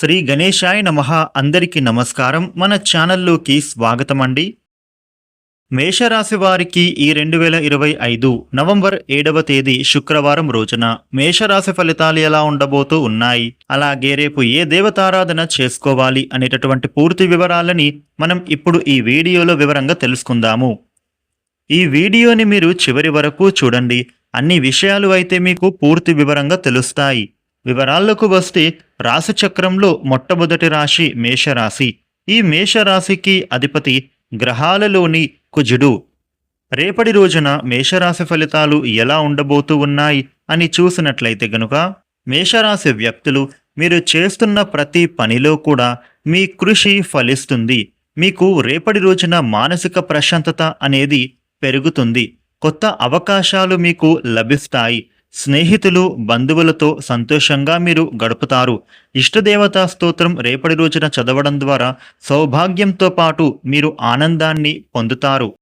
శ్రీ గణేశాయ నమ అందరికీ నమస్కారం. మన ఛానల్లోకి స్వాగతం అండి మేషరాశి వారికి ఈ రెండు వేల ఇరవై ఐదు నవంబర్ ఏడవ తేదీ శుక్రవారం రోజున మేషరాశి ఫలితాలు ఎలా ఉండబోతూ ఉన్నాయి? అలాగే రేపు ఏ దేవతారాధన చేసుకోవాలి అనేటటువంటి పూర్తి వివరాలని మనం ఇప్పుడు ఈ వీడియోలో వివరంగా తెలుసుకుందాము. ఈ వీడియోని మీరు చివరి వరకు చూడండి. అన్ని విషయాలు అయితే మీకు పూర్తి వివరంగా తెలుస్తాయి. వివరాల్లోకి వస్తే రాశిచక్రంలో మొట్టమొదటి రాశి మేషరాశి. ఈ మేషరాశికి అధిపతి గ్రహాలలోని కుజుడు. రేపటి రోజున మేషరాశి ఫలితాలు ఎలా ఉండబోతూ ఉన్నాయి అని చూసినట్లయితే గనుక మేషరాశి వ్యక్తులు మీరు చేస్తున్న ప్రతి పనిలో కూడా మీ కృషి ఫలిస్తుంది. మీకు రేపటి రోజున మానసిక ప్రశాంతత అనేది పెరుగుతుంది. కొత్త అవకాశాలు మీకు లభిస్తాయి. స్నేహితులు బంధువులతో సంతోషంగా మీరు గడుపుతారు. ఇష్టదేవతా స్తోత్రం రేపటి రోజున చదవడం ద్వారా సౌభాగ్యంతో పాటు మీరు ఆనందాన్ని పొందుతారు.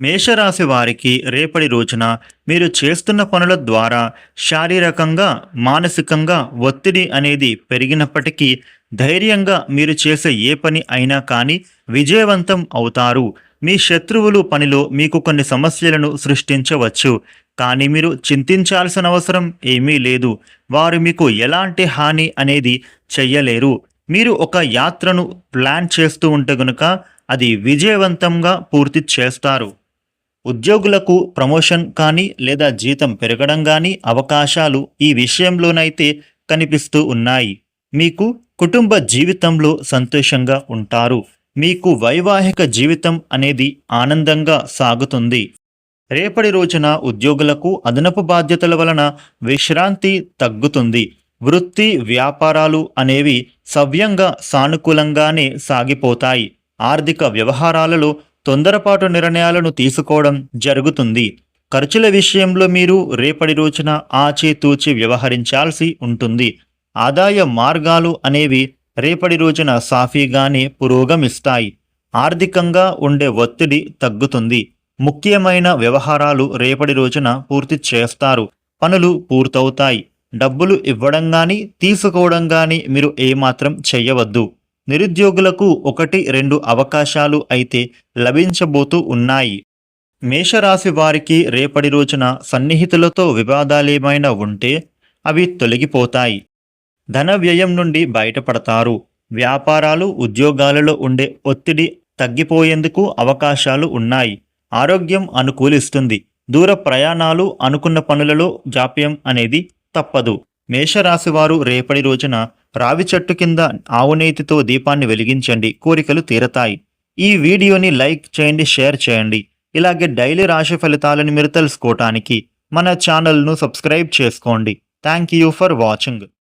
మేషరాశి వారికి రేపటి రోజున మీరు చేస్తున్న పనుల ద్వారా శారీరకంగా మానసికంగా ఒత్తిడి అనేది పెరిగినప్పటికీ ధైర్యంగా మీరు చేసే ఏ పని అయినా కానీ విజయవంతం అవుతారు. మీ శత్రువులు పనిలో మీకు కొన్ని సమస్యలను సృష్టించవచ్చు. కానీ మీరు చింతించాల్సిన అవసరం ఏమీ లేదు. వారు మీకు ఎలాంటి హాని అనేది చెయ్యలేరు. మీరు ఒక యాత్రను ప్లాన్ చేస్తూ ఉంటే గనుక అది విజయవంతంగా పూర్తి చేస్తారు. ఉద్యోగులకు ప్రమోషన్ కానీ లేదా జీతం పెరగడం కానీ అవకాశాలు ఈ విషయంలోనైతే కనిపిస్తూ ఉన్నాయి. మీకు కుటుంబ జీవితంలో సంతోషంగా ఉంటారు. మీకు వైవాహిక జీవితం అనేది ఆనందంగా సాగుతుంది. రేపటి రోజున ఉద్యోగులకు అదనపు బాధ్యతల వలన విశ్రాంతి తగ్గుతుంది. వృత్తి వ్యాపారాలు అనేవి సవ్యంగా సానుకూలంగానే సాగిపోతాయి. ఆర్థిక వ్యవహారాలలో తొందరపాటు నిర్ణయాలను తీసుకోవడం జరుగుతుంది. ఖర్చుల విషయంలో మీరు రేపటి రోజున ఆచితూచి వ్యవహరించాల్సి ఉంటుంది. ఆదాయ మార్గాలు అనేవి రేపటి రోజున సాఫీగానే పురోగమిస్తాయి. ఆర్థికంగా ఉండే ఒత్తిడి తగ్గుతుంది. ముఖ్యమైన వ్యవహారాలు రేపటి రోజున పూర్తి చేస్తారు. పనులు పూర్తవుతాయి. డబ్బులు ఇవ్వడం కానీ తీసుకోవడం కానీ మీరు ఏమాత్రం చెయ్యవద్దు నిరుద్యోగులకు ఒకటి రెండు అవకాశాలు అయితే లభించబోతూ ఉన్నాయి. మేషరాశి వారికి రేపటి రోజున సన్నిహితులతో వివాదాలేమైనా ఉంటే అవి తొలగిపోతాయి. ధన వ్యయం నుండి బయటపడతారు. వ్యాపారాలు ఉద్యోగాలలో ఉండే ఒత్తిడి తగ్గిపోయేందుకు అవకాశాలు ఉన్నాయి. ఆరోగ్యం అనుకూలిస్తుంది. దూర ప్రయాణాలు అనుకున్న పనులలో జాప్యం అనేది తప్పదు. మేషరాశి వారు రేపటి రోజున రావి చెట్టు కింద ఆవునేతితో దీపాన్ని వెలిగించండి. కోరికలు తీరతాయి. ఈ వీడియోని లైక్ చేయండి షేర్ చేయండి. ఇలాగే డైలీ రాశి ఫలితాలను మీరు తెలుసుకోవటానికి మన ఛానల్ను సబ్స్క్రైబ్ చేసుకోండి. Thank you for watching.